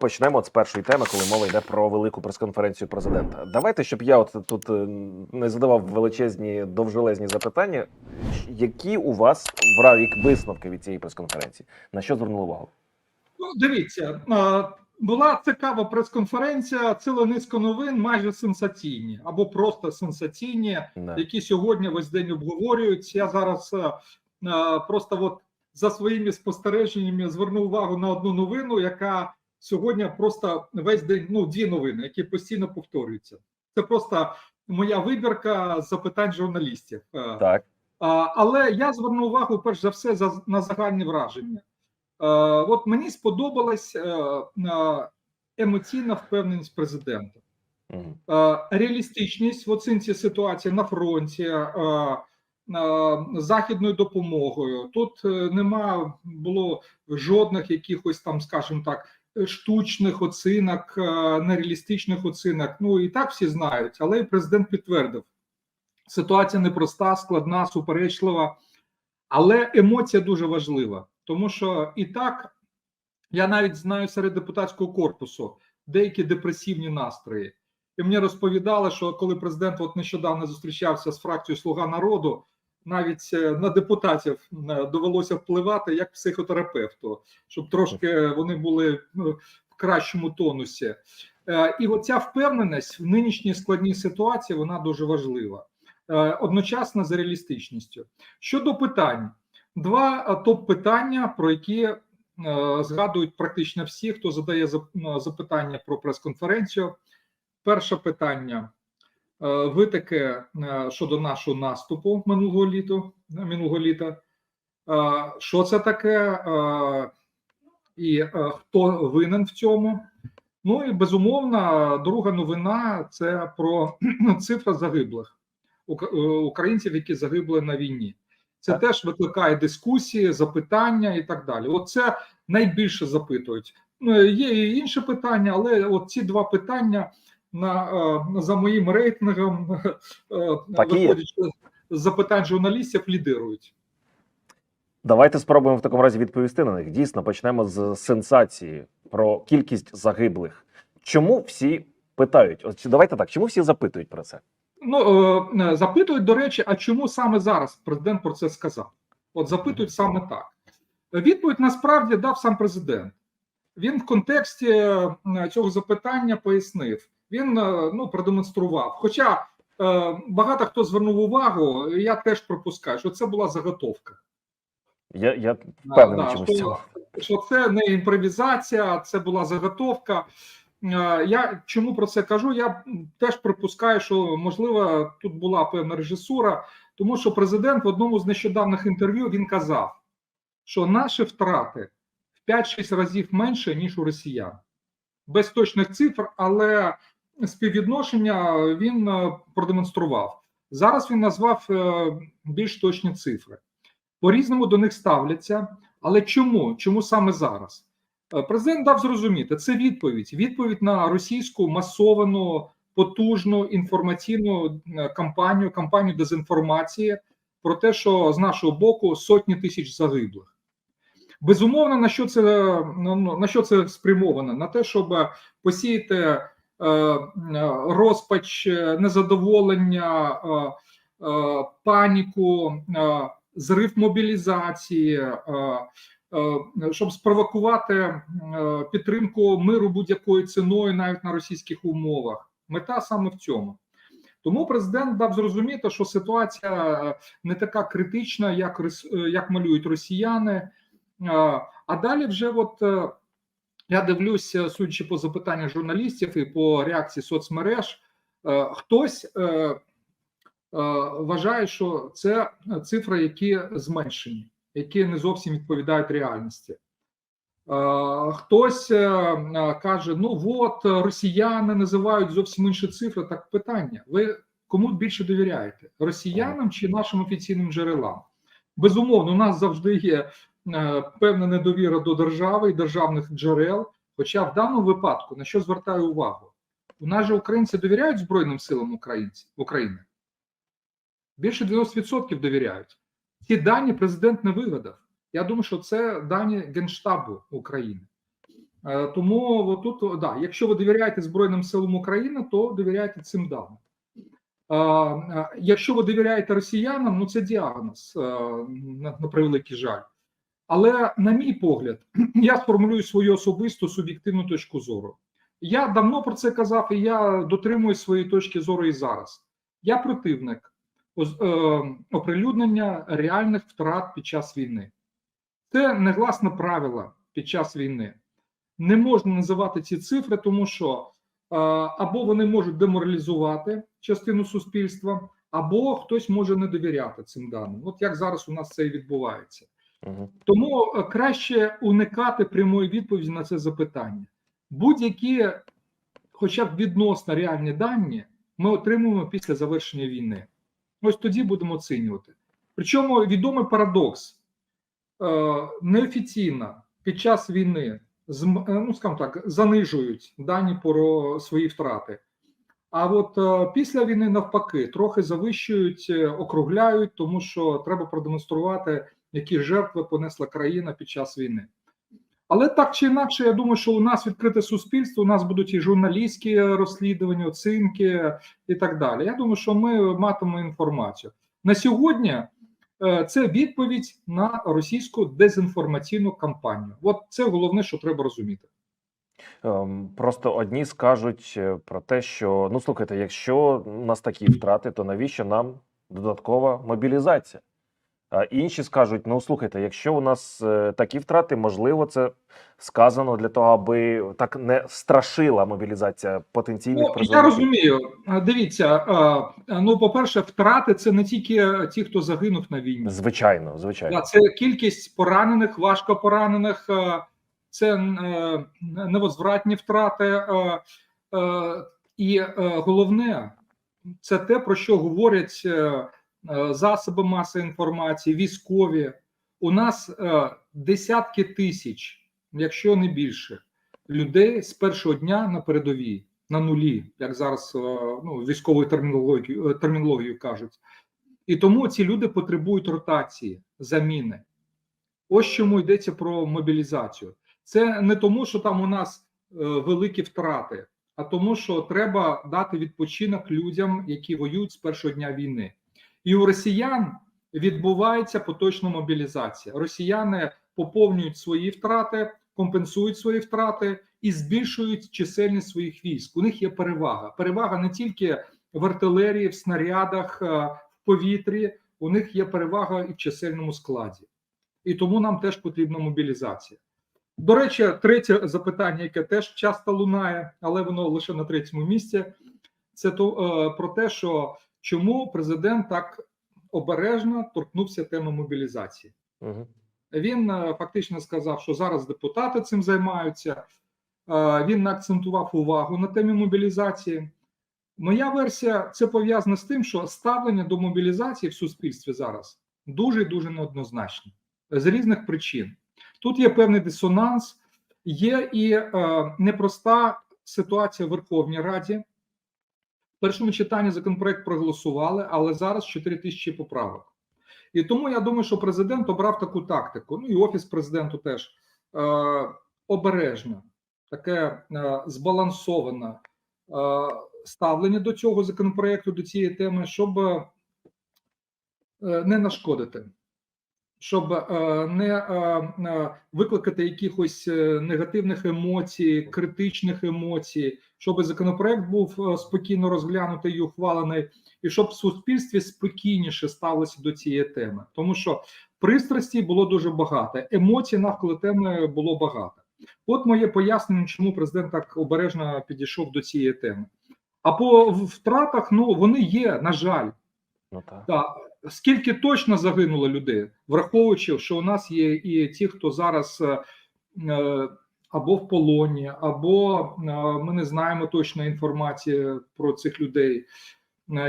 почнемо от з першої теми, коли мова йде про велику прес-конференцію президента. Давайте, щоб я от тут е, не задавав величезні довжелезні запитання. Які у вас в висновки від цієї прес-конференції? На що звернули увагу? Ну, дивіться, була цікава прес-конференція, ціла низка новин, майже сенсаційні або просто сенсаційні, Да. які сьогодні весь день обговорюють. Я зараз е, е, просто от за своїми спостереженнями зверну увагу на одну новину, яка сьогодні просто весь день, ну дві новини, які постійно повторюються. Це просто моя вибірка запитань журналістів. Е, Так. Але я зверну увагу перш за все на загальні враження. Е, От мені сподобалась е, емоційна впевненість президента, реалістичність в оцінці ситуації на фронті, західною допомогою. Тут нема було жодних якихось там, скажімо так, штучних оцінок, е, нереалістичних оцінок. Ну і так всі знають, але і президент підтвердив. Ситуація непроста, складна, суперечлива, але емоція дуже важлива, тому що і так я навіть знаю серед депутатського корпусу деякі депресивні настрої. І мені розповідали, що коли президент от нещодавно зустрічався з фракцією Слуга народу, навіть е, на депутатів е, довелося впливати як психотерапевту, щоб трошки вони були ну, в кращому тонусі. Е, І оця впевненість в нинішній складній ситуації вона дуже важлива, одночасно з реалістичністю. Щодо питань, два е, топ-питання, про які згадують практично всі, хто задає е, запитання про прес-конференцію. Перше питання е, витоки е, щодо нашого наступу минулого літу, минулого літа. Е, Що це таке, е, і е, хто винен в цьому? Ну і безумовно, друга новина це про цифра загиблих е, українців, які загибли на війні. Це Так. теж викликає дискусії, запитання і так далі. От це найбільше запитують. Ну, є і інші питання, але от ці два питання на, е, за моїм рейтингом, е, Так є. виходячи з запитань журналістів, лідирують. Давайте спробуємо в такому разі відповісти на них. Дійсно, почнемо з сенсації про кількість загиблих. Чому всі питають? От давайте так, чому всі запитують про це? Ну е, запитують, до речі, а чому саме зараз президент про це сказав? От запитують саме так. Відповідь насправді дав сам президент. Він в контексті е, цього запитання пояснив. Він е, ну продемонстрував. Хоча е, багато хто звернув увагу, я теж пропускаю, що це була заготовка. Я, я впевнений Да, чомусь що, що це не імпровізація, це була заготовка. Е, Я чому про це кажу? Я теж припускаю, що можливо тут була певна режисура, тому що президент в одному з нещодавних інтерв'ю він казав, що наші втрати в 5-6 разів менше ніж у росіян, без точних цифр, але співвідношення він е, продемонстрував. Зараз він назвав е, більш точні цифри. По різному до них ставляться. Але чому? Чому саме зараз? Е, Президент дав зрозуміти, це відповідь. Відповідь на російську масовану, потужну інформаційну кампанію, кампанію дезінформації про те, що з нашого боку сотні тисяч загиблих. Безумовно, на що це на що це спрямовано? На те, щоб посіяти розпач, е, незадоволення, е, е, паніку, е, зрив мобілізації, е, е, щоб спровокувати е, підтримку миру будь-якою ціною, навіть на російських умовах. Мета саме в цьому. Тому президент дав зрозуміти, що ситуація е, не така критична, як е, як малюють росіяни. Е, А далі вже от е, я дивлюся, судячи по запитаннях журналістів і по реакції соцмереж, е, хтось е, е, вважає, що це цифри, які зменшені, які не зовсім відповідають реальності. Хтось каже: ну от росіяни називають зовсім інші цифри. Так питання: ви кому більше довіряєте? Росіянам чи нашим офіційним джерелам? Безумовно, у нас завжди є певна недовіра до держави і державних джерел. Хоча в даному випадку на що звертаю увагу? У нас же українці довіряють Збройним силам українців України. Більше 90% довіряють. Ці дані президент не вигадав. Я думаю, що це дані Генштабу України. Е, Тому отут, да, якщо ви довіряєте Збройним силам України, то довіряйте цим даним. Е, е, Якщо ви довіряєте росіянам, ну це діагноз е, на превеликий жаль. Але, на мій погляд, я сформулюю свою особисту суб'єктивну точку зору. Я давно про це казав, і я дотримуюсь своєї точки зору і зараз. Я противник е, оприлюднення реальних втрат під час війни. Це негласне правило під час війни. Не можна називати ці цифри, тому що е, або вони можуть деморалізувати частину суспільства, або хтось може не довіряти цим даним. От як зараз у нас це і відбувається. Тому е, краще уникати прямої відповіді на це запитання. Будь-які, хоча б відносно реальні дані, ми отримуємо після завершення війни. Ось тоді будемо оцінювати. Причому відомий парадокс Е, неофіційно під час війни е, ну, скажімо так, занижують дані про свої втрати. А от після війни навпаки трохи завищують, округляють, тому що треба продемонструвати, які жертви понесла країна під час війни. Але так чи інакше, я думаю, що у нас відкрите суспільство, у нас будуть і журналістські розслідування, оцінки і так далі. Я думаю, що ми матимемо інформацію на сьогодні. е, Це відповідь на російську дезінформаційну кампанію. От це головне, що треба розуміти. Ем, Просто одні скажуть е, про те, що ну слухайте, якщо у нас такі втрати, то навіщо нам додаткова мобілізація? А інші скажуть: ну слухайте, якщо у нас е, такі втрати, можливо, це сказано для того, аби так не страшила мобілізація потенційних Ну, я розумію. Дивіться, е, ну по-перше, втрати це не тільки ті, хто загинув на війні. Звичайно, звичайно. Це кількість поранених, важко поранених, е, це е, невозвратні втрати. е, е, І е, головне, це те, про що говорять е, е, засоби масової інформації, військові. У нас е, десятки тисяч, якщо не більше, людей з першого дня на передовій, на нулі, як зараз е, ну, військовою термінологією, термінологією кажуть. І тому ці люди потребують ротації, заміни. Ось чому йдеться про мобілізацію. Це не тому, що там у нас е, великі втрати, а тому, що треба дати відпочинок людям, які воюють з першого дня війни. І у росіян відбувається поточна мобілізація. Росіяни поповнюють свої втрати, компенсують свої втрати і збільшують чисельність своїх військ. У них є перевага. Перевага не тільки в артилерії, в снарядах, е, в повітрі. У них є перевага і в чисельному складі. І тому нам теж потрібна мобілізація. До речі, третє запитання, яке теж часто лунає, але воно лише на третьому місці. Це то е, про те, що чому президент так обережно торкнувся теми мобілізації. Угу. Він е, фактично сказав, що зараз депутати цим займаються. Е, Він акцентував увагу на темі мобілізації. Моя версія це пов'язано з тим, що ставлення до мобілізації в суспільстві зараз дуже дуже неоднозначне з різних причин. Тут є певний дисонанс, є і е, непроста ситуація в Верховній Раді. Першому читанні законопроект проголосували, але зараз 4 тисячі поправок. І тому я думаю, що президент обрав таку тактику. Ну і офіс президенту теж е, обережно, таке е, збалансоване е, ставлення до цього законопроекту, до цієї теми, щоб е, не нашкодити, щоб е, не е, е, викликати якихось негативних емоцій, критичних емоцій, щоб законопроект був спокійно розглянутий і ухвалений, і щоб в суспільстві спокійніше ставилося до цієї теми, тому що пристрасті було дуже багато, емоцій навколо теми було багато. От моє пояснення, чому президент так обережно підійшов до цієї теми. А по втратах, ну вони є, на жаль. Ну так. Так, скільки точно загинуло людей, враховуючи, що у нас є і ті, хто зараз е, е, або в полоні, або е, ми не знаємо точної інформації про цих людей.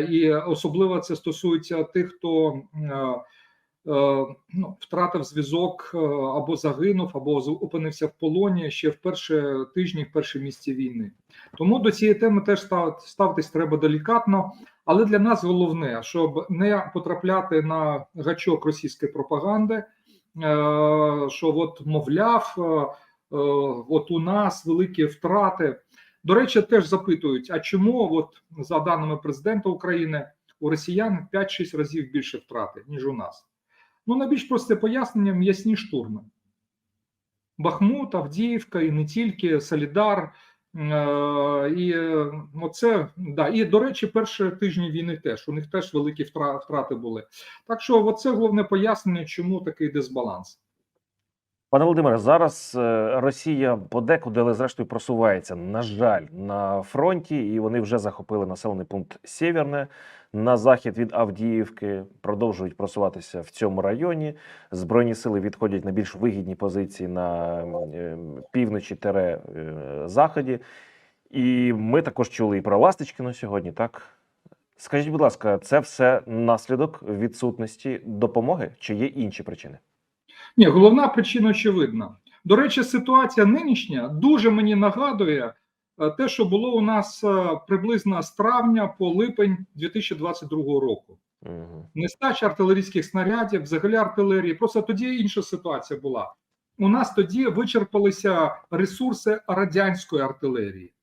І особливо це стосується тих, хто ну, втратив зв'язок або загинув, або опинився в полоні ще в перші тижні, в перші місці війни. Тому до цієї теми теж став- ставитись треба делікатно. Але для нас головне, щоб не потрапляти на гачок російської пропаганди, е, що от мовляв, е, от у нас великі втрати. До речі, теж запитують: а чому, от за даними президента України, у росіян 5-6 разів більше втрати, ніж у нас? Ну, найбільш просте пояснення м'ясні штурми. Бахмут, Авдіївка і не тільки Солідар. Е, і е, оце, да, і до речі, перші тижні війни теж у них теж великі втрати були. Так що, оце головне пояснення, чому такий дисбаланс. Пане Володимире, зараз е, Росія подекуди, але зрештою просувається, на жаль, на фронті, і вони вже захопили населений пункт Сєвєрне на захід від Авдіївки, продовжують просуватися в цьому районі. Збройні сили відходять на більш вигідні позиції на е, півночі тере е, заході. І ми також чули і про Ласточкіно сьогодні, так? Скажіть, будь ласка, це все наслідок відсутності допомоги чи є інші причини? Ні, головна причина очевидна. До речі, ситуація нинішня дуже мені нагадує е, те, що було у нас е, приблизно з травня по липень 2022 року. Угу. Нестача артилерійських снарядів, взагалі артилерії. Просто тоді інша ситуація була. У нас тоді вичерпалися ресурси радянської артилерії.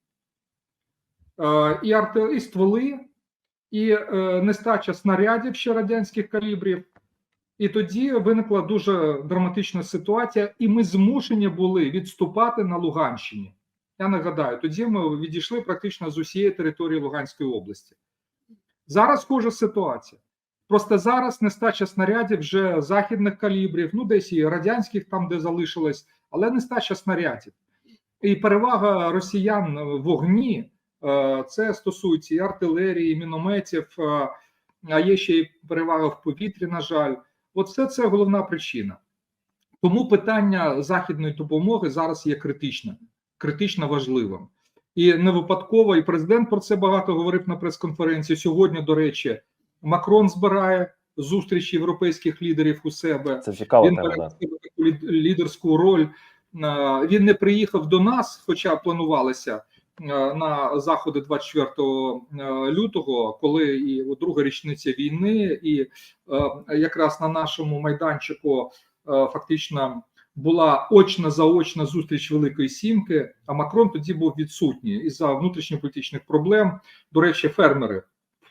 Е, І, арти... і стволи, і нестача снарядів ще радянських калібрів. І тоді виникла дуже драматична ситуація, і ми змушені були відступати на Луганщині. Я нагадаю, тоді ми відійшли практично з усієї території Луганської області. Зараз схожа ситуація. Просто зараз нестача снарядів вже західних калібрів, ну десь і радянських там, де залишилось, але нестача снарядів. І перевага росіян в вогні е, це стосується і артилерії, і мінометів, е, а є ще й перевага в повітрі, на жаль. От все це головна причина. Тому питання західної допомоги зараз є критичним, критично важливим. І не випадково, і президент про це багато говорив на прес-конференції. Сьогодні, до речі, Макрон збирає зустрічі європейських лідерів у себе. Це цікава Він бере Да. таку лідерську роль. Він не приїхав до нас, хоча планувалося на заходи 24 е, лютого, коли і от друга річниця війни, і е, якраз на нашому майданчику е, фактично була очна заочна зустріч Великої Сімки. А Макрон тоді був відсутній із-за внутрішньополітичних проблем. До речі, фермери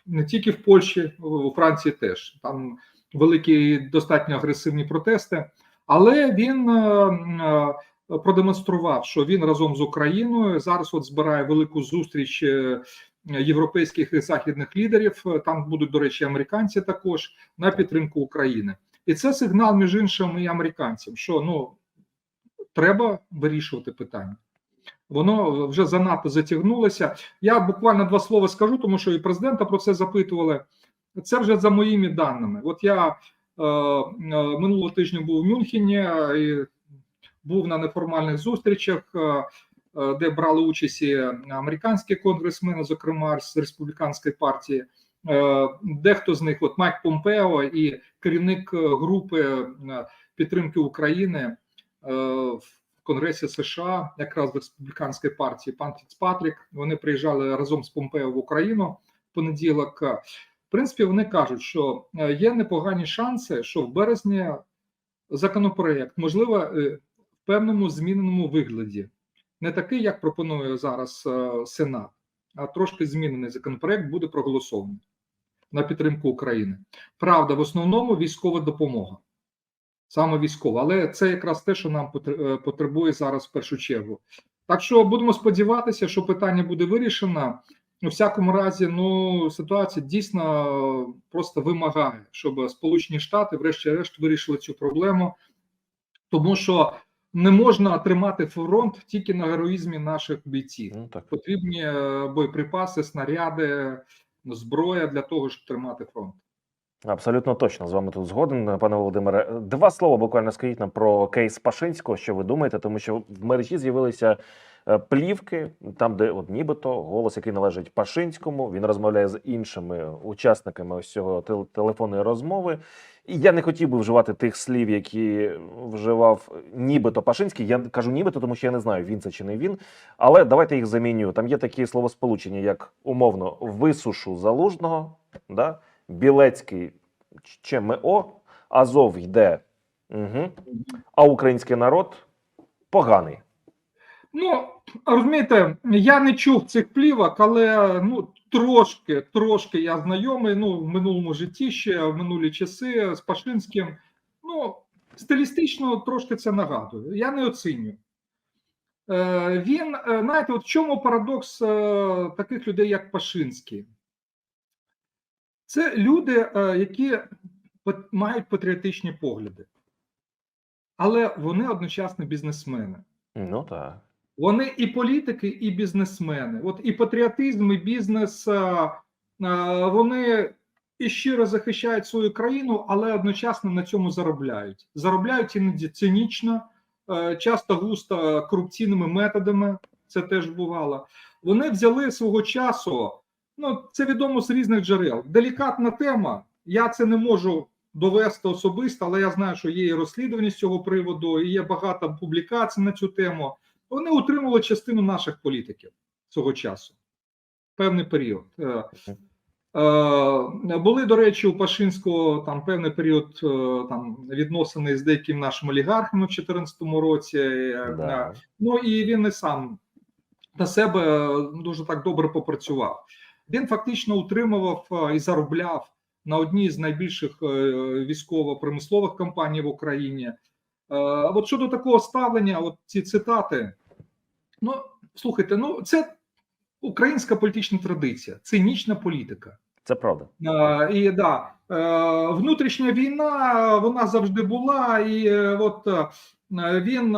не тільки в Польщі, у Франції теж там великі достатньо агресивні протести. Але він е, е, продемонстрував, що він разом з Україною зараз от збирає велику зустріч е, європейських і західних лідерів. Там будуть, до речі, американці також на підтримку України. І це сигнал між іншим і американцям, що ну треба вирішувати питання. Воно вже занадто затягнулося. Я буквально два слова скажу, тому що і президента про це запитували. Це вже за моїми даними. От я е, е, минулого тижня був в Мюнхені е, і був на неформальних зустрічах, е, е, де брали участь і американські конгресмени, зокрема з республіканської партії. Е, Дехто з них, от Майк Помпео і керівник групи підтримки України в Конгресі США, якраз в республіканської партії, пан Фіцпатрік. Вони приїжджали разом з Помпео в Україну в понеділок. В принципі, вони кажуть, що є непогані шанси, що в березні законопроект, можливо, певному зміненому вигляді, не такий, як пропонує зараз е, Сенат, а трошки змінений законопроект буде проголосований на підтримку України. Правда, в основному військова допомога, саме військова, але це якраз те, що нам е, потребує зараз в першу чергу. Так що будемо сподіватися, що питання буде вирішено. У всякому разі, ну ситуація дійсно просто вимагає, щоб Сполучені Штати, врешті-решт, вирішили цю проблему, тому що не можна тримати фронт тільки на героїзмі наших бійців. Ну так. Потрібні е, боєприпаси, снаряди, зброя для того, щоб тримати фронт. Абсолютно точно з вами тут згоден, пане Володимире. Два слова буквально скажіть нам про кейс Пашинського. Що ви думаєте? Тому що в мережі з'явилися е, плівки, там, де от нібито голос, який належить Пашинському, він розмовляє з іншими учасниками ось цього телефонної розмови. Я не хотів би вживати тих слів, які вживав нібито Пашинський. Я кажу нібито, тому що я не знаю, він це чи не він. Але давайте їх заміню. Там є такі словосполучення, як умовно висушу залужного, да? Білецький ЧМО, Азов йде, угу. а український народ поганий. Ну, розумієте, я не чув цих плівок, але ну трошки, трошки я знайомий. Ну, в минулому житті ще в минулі часи з Пашинським. Ну, стилістично трошки це нагадує. Я не оцінюю. Е, він, е, знаєте, от в чому парадокс е, таких людей, як Пашинський? Це люди, які мають патріотичні погляди, але вони одночасно бізнесмени. Ну так. Вони і політики, і бізнесмени. От і патріотизм, і бізнес, вони і щиро захищають свою країну, але одночасно на цьому заробляють. Заробляють іноді цинічно, е, часто густо корупційними методами. Це теж бувало. Вони взяли свого часу. Ну, це відомо з різних джерел. Делікатна тема. Я це не можу довести особисто, але я знаю, що є і розслідування з цього приводу, і є багато публікацій на цю тему. Вони утримували частину наших політиків цього часу, певний період. Е, е, Були, до речі, у Пашинського там певний період е, там відносини з деякими нашими олігархами в 2014 році. Да. Ну і він і сам на себе дуже так добре попрацював. Він фактично утримував і заробляв на одній з найбільших військово-промислових компаній в Україні. Е, От щодо такого ставлення, от ці цитати, ну слухайте, ну це українська політична традиція, цинічна політика. Це правда. Е, І да, е, внутрішня війна вона завжди була, і от він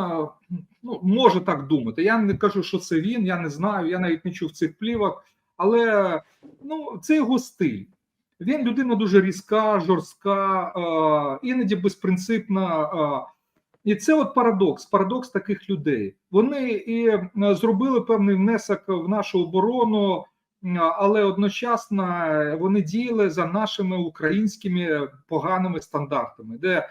ну, може так думати. Я не кажу, що це він, я не знаю, я навіть не чув цих плівок, але ну, це його стиль. Він людина дуже різка, жорстка, іноді безпринципна. Е, І це от парадокс, парадокс таких людей. Вони і е, зробили певний внесок в нашу оборону, але одночасно вони діяли за нашими українськими поганими стандартами, де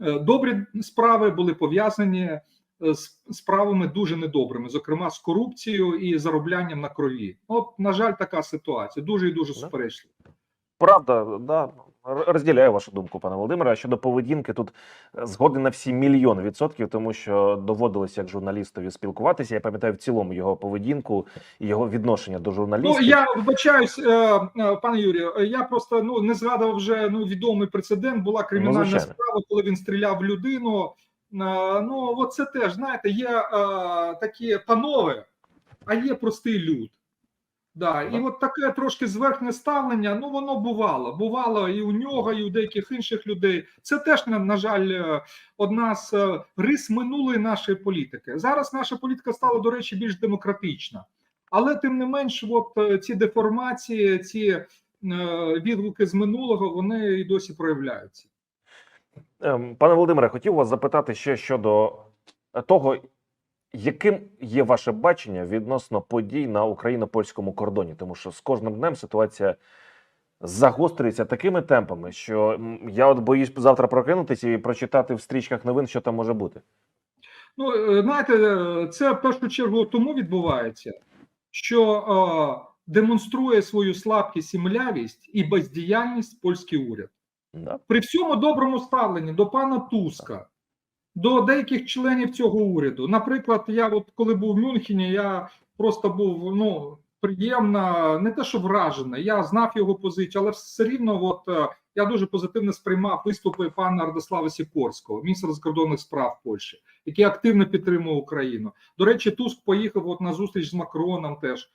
е, добрі справи були пов'язані е, з справами дуже недобрими, зокрема з корупцією і зароблянням на крові. От, на жаль, така ситуація дуже і дуже суперечлива. Правда, да. Розділяю вашу думку, пане Володимире. А щодо поведінки, тут е, згоден на всі мільйон відсотків, тому що доводилося як журналістові спілкуватися. Я пам'ятаю в цілому його поведінку і його відношення до Ну я вибачаюсь, е, е, пане Юрію. Я просто ну не згадував вже ну відомий прецедент. Була кримінальна звичайно. справа, коли він стріляв в людину. Ну от це теж знаєте, є такі панове, а є простий люд. Да, і от таке трошки зверхне ставлення. Ну воно бувало. Бувало і у нього, і у деяких інших людей. Це теж на, жаль, е, одна з е, рис минулої нашої політики. Зараз наша політика стала, до речі, більш демократична. Але тим не менш, от е, ці деформації, ці відгуки з минулого, вони і досі проявляються. Ем, Пане Володимире, хотів вас запитати ще щодо того, яким є ваше бачення відносно подій на україно-польському кордоні, тому що з кожним днем ситуація загострюється такими темпами, що я от боюсь завтра прокинутися і прочитати в стрічках новин, що там може бути. Ну, е, знаєте, е, це в першу чергу тому відбувається, що е, демонструє свою слабкість і млявість і бездіяльність польський уряд. Да? При всьому доброму ставленні до пана Туска, до деяких членів цього уряду. Наприклад, я от коли був в Мюнхені, я просто був ну приємно, не те, що вражений. Я знав його позицію, але все рівно, от е, я дуже позитивно сприймав виступи пана Радослава Сікорського, міністра закордонних справ Польщі, який активно підтримує Україну. До речі, Туск поїхав от на зустріч з Макроном. Теж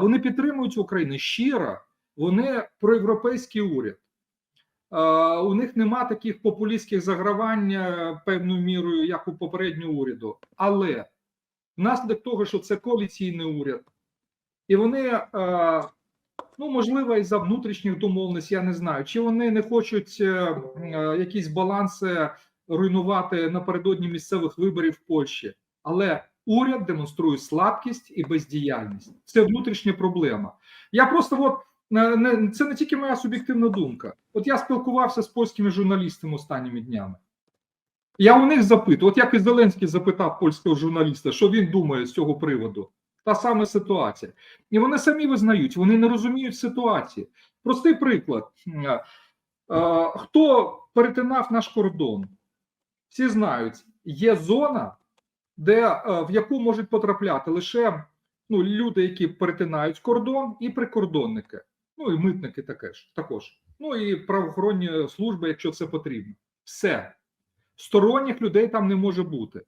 вони підтримують Україну щиро. Вони проєвропейський уряд. Е, У них нема таких популістських загравань е, певною мірою, як у попереднього уряду. Але внаслідок того, що це коаліційний уряд, і вони, е, ну можливо, із за внутрішніх домовленостей, я не знаю, чи вони не хочуть якісь баланси руйнувати напередодні місцевих виборів в Польщі, але уряд демонструє слабкість і бездіяльність. Це внутрішня проблема. Я просто от це не тільки моя суб'єктивна думка. От я спілкувався з польськими журналістами останніми днями. Я у них запитую, от як і Зеленський запитав польського журналіста, що він думає з цього приводу. Та сама ситуація. І вони самі визнають, вони не розуміють ситуації. Простий приклад: Е, е, хто перетинав наш кордон? Всі знають, є зона, де е, в яку можуть потрапляти лише ну, люди, які перетинають кордон, і прикордонники, ну і митники також, також. Ну і правоохоронні служби, якщо це потрібно. Все. Сторонніх людей там не може бути.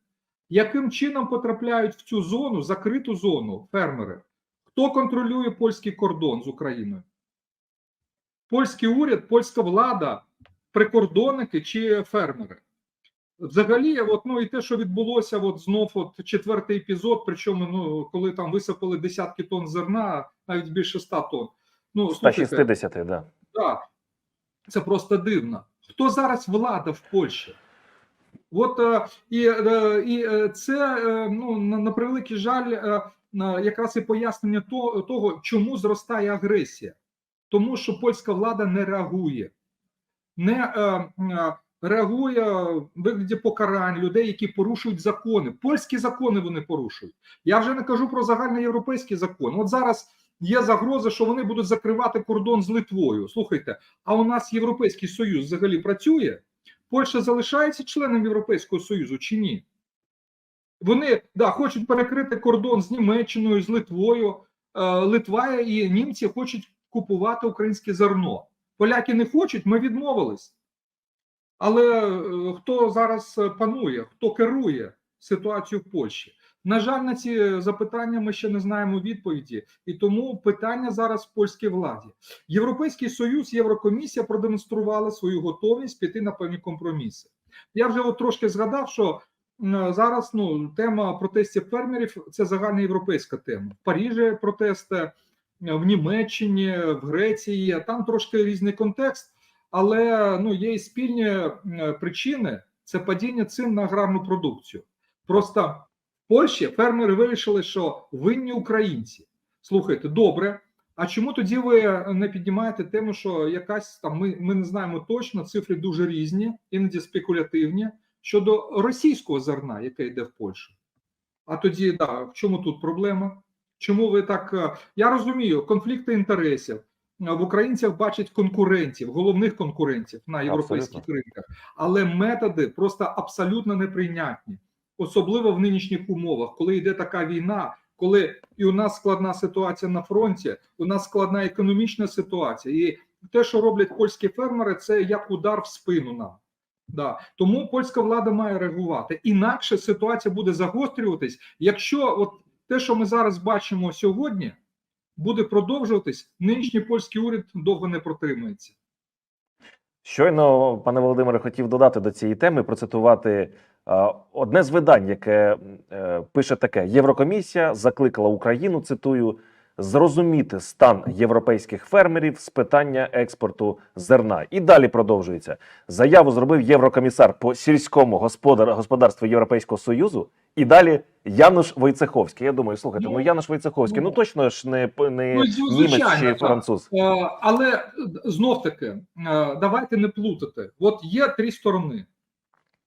Яким чином потрапляють в цю зону, закриту зону фермери? Хто контролює польський кордон з Україною? Польський уряд, польська влада, прикордонники чи фермери? Взагалі, от, ну і те, що відбулося, от знов от четвертий епізод, причому ну, коли там висипали десятки тонн зерна, навіть більше 100 тонн. Ну, слухайте, 160, да. так, це просто дивно. Хто зараз влада в Польщі? От е, і, е, і е, це ну на, превеликий жаль, якраз і пояснення того, чому зростає агресія, тому що польська влада не реагує, не реагує в вигляді покарань людей, які порушують закони. Польські закони вони порушують. Я вже не кажу про загальноєвропейські закони. От зараз є загроза, що вони будуть закривати кордон з Литвою. Слухайте, а у нас Європейський Союз взагалі працює? Польща залишається членом Європейського Союзу чи ні? Вони да, хочуть перекрити кордон з Німеччиною, з Литвою. Е, Литва і німці хочуть купувати українське зерно. Поляки не хочуть, ми відмовились. Але е, хто зараз панує, хто керує ситуацією в Польщі? На жаль, на ці запитання ми ще не знаємо відповіді, і тому питання зараз в польській владі. Європейський союз, Єврокомісія продемонстрували свою готовність піти на певні компроміси. Я вже от трошки згадав, що зараз ну тема протестів фермерів це загальноєвропейська тема. В Парижі протести, в Німеччині, в Греції там трошки різний контекст, але ну є і спільні причини це падіння цін на аграрну продукцію. Просто Польщі фермери вирішили, що винні українці. Слухайте, добре. А чому тоді ви не піднімаєте тему, що якась там ми, ми не знаємо точно, цифри дуже різні, іноді спекулятивні щодо російського зерна, яке йде в Польщу? А тоді да, в чому тут проблема? Чому ви так? е, Я розумію, конфлікти інтересів Е, в українцях бачать конкурентів, головних конкурентів на європейських Абсолютно. ринках, але методи просто абсолютно неприйнятні, особливо в нинішніх умовах, коли йде така війна, коли і у нас складна ситуація на фронті, у нас складна економічна ситуація, і те, що роблять польські фермери, це як удар в спину нам. Да. Тому польська влада має реагувати. Інакше ситуація буде загострюватись, якщо от те, що ми зараз бачимо сьогодні, буде продовжуватись, нинішній польський уряд довго не протримається. Щойно, пане Володимире, хотів додати до цієї теми, процитувати одне з видань, яке е, пише таке: Єврокомісія закликала Україну, цитую, зрозуміти стан європейських фермерів з питання експорту зерна. І далі продовжується. Заяву зробив єврокомісар по сільському господар, господарству Європейського союзу. І далі Януш Войцеховський. Я думаю, слухайте, ну, Ну, Януш Войцеховський, ну, ну, точно ж не, не ну, німець чи француз. Е, Але знов таки, е, давайте не плутати. От є три сторони.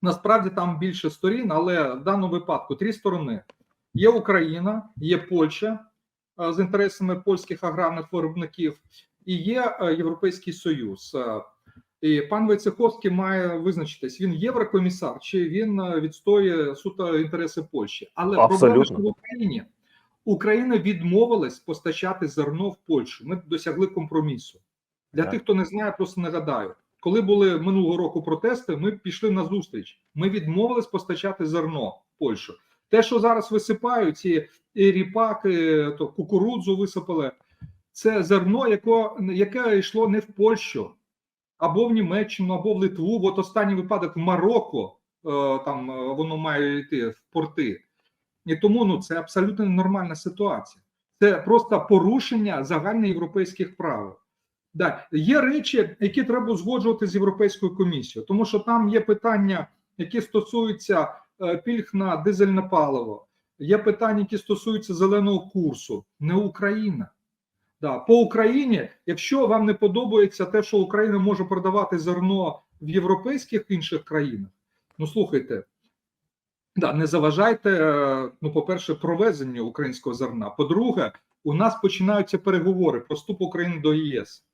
Насправді там більше сторін, але в даному випадку три сторони: є Україна, є Польща е, з інтересами польських аграрних виробників, і є е, Європейський Союз. Е, І пан Войцеховський має визначитись: він єврокомісар чи він відстоює суто інтереси Польщі. Але проблема Абсолютно. що в Україні. Україна відмовилась постачати зерно в Польщу. Ми досягли компромісу. Для Так. тих, хто не знає, просто нагадаю, коли були минулого року протести, ми пішли на зустріч. Ми відмовились постачати зерно в Польщу. Те, що зараз висипають, ці ріпаки, то кукурудзу висипали, це зерно, яке, яке йшло не в Польщу, або в Німеччину, або в Литву. От останній випадок в Марокко, е, там е, воно має йти в порти. І тому ну це абсолютно нормальна ситуація. Це просто порушення загальноєвропейських правил. Да, є речі, які треба узгоджувати з європейською комісією, тому що там є питання, які стосуються е, пільг на дизельне паливо, є питання, які стосуються зеленого курсу, не Україна. Да, по Україні, якщо вам не подобається те, що Україна може продавати зерно в європейських інших країнах, ну слухайте, Да, не заважайте. е, Ну, по-перше, провезенню українського зерна. По-друге, у нас починаються переговори про вступ України до ЄС.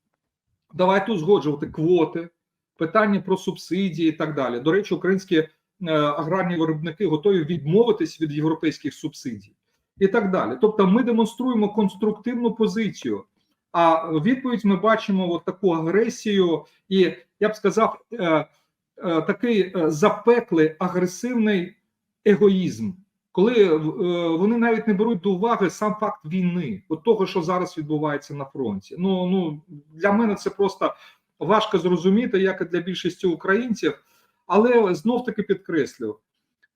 Давайте узгоджувати квоти, питання про субсидії і так далі. До речі, українські е, аграрні виробники готові відмовитись від європейських субсидій і так далі. Тобто, ми демонструємо конструктивну позицію. А відповідь ми бачимо от таку агресію, і я б сказав, е, е, такий запеклий агресивний егоїзм, коли е, вони навіть не беруть до уваги сам факт війни, от того, що зараз відбувається на фронті. Ну ну для мене це просто важко зрозуміти, як і для більшості українців, але знов таки підкреслю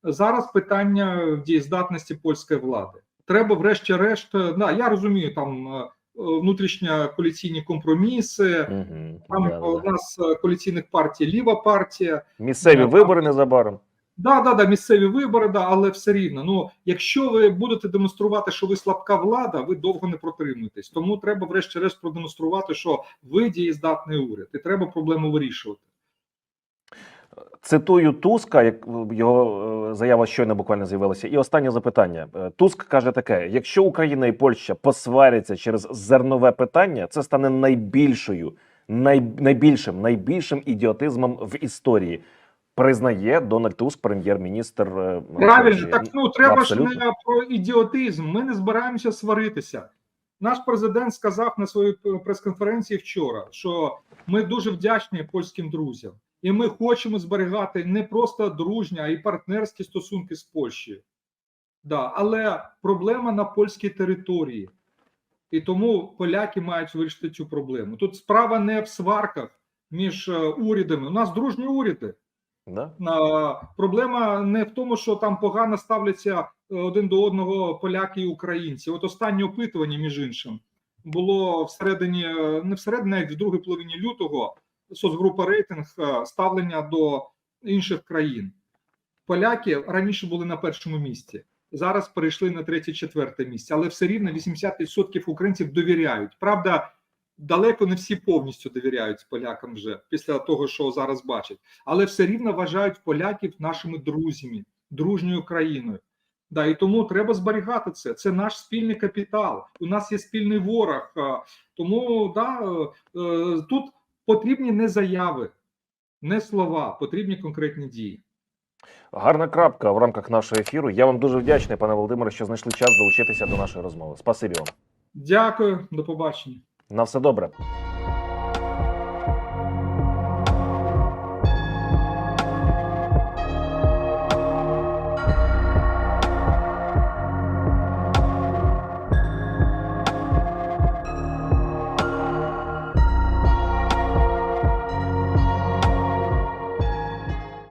зараз питання дієздатності польської влади. Треба, врешті-решт, да, я розумію там е, внутрішньокоаліційні компроміси. Угу. Там у нас е, коаліційних партій ліва партія. Місцеві вибори незабаром. Да, да, да, місцеві вибори, да, але все рівно. Ну, якщо ви будете демонструвати, що ви слабка влада, ви довго не протримуєтесь. Тому треба, врешті-решт, продемонструвати, що ви дієздатний уряд, і треба проблему вирішувати. Цитую Туска, як його е, заява щойно буквально з'явилася. І останнє запитання. Е, Туск каже таке: якщо Україна і Польща посваряться через зернове питання, це стане найбільшою, най, найбільшим, найбільшим ідіотизмом в історії. Признає Дональд Туск, прем'єр-міністр. е, Правильно, так ну треба ж не про ідіотизм. Ми не збираємося сваритися. Наш президент сказав на своїй прес-конференції вчора, що ми дуже вдячні польським друзям, і ми хочемо зберігати не просто дружні, а й партнерські стосунки з Польщею. Да, але проблема на польській території, і тому поляки мають вирішити цю проблему. Тут справа не в сварках між е, урядами. У нас дружні уряди. Да? Проблема не в тому, що там погано ставляться е, один до одного поляки і українці. От останнє опитування, між іншим, було всередині, е, не всередині, а в другій половині лютого соцгрупа рейтинг е, ставлення до інших країн. Поляки раніше були на першому місці, зараз перейшли на третє-четверте місце, але все рівно 80% українців довіряють. Правда, далеко не всі повністю довіряють полякам вже після того, що зараз бачать, але все рівно вважають поляків нашими друзями, дружньою країною. Да, і тому треба зберігати це. Це наш спільний капітал. У нас є спільний ворог. Тому да, е, е, тут потрібні не заяви, не слова, потрібні конкретні дії. Гарна крапка в рамках нашого ефіру. Я вам дуже вдячний, пане Володимире, що знайшли час долучитися до нашої розмови. Спасибі вам. Дякую, до побачення. На все добре.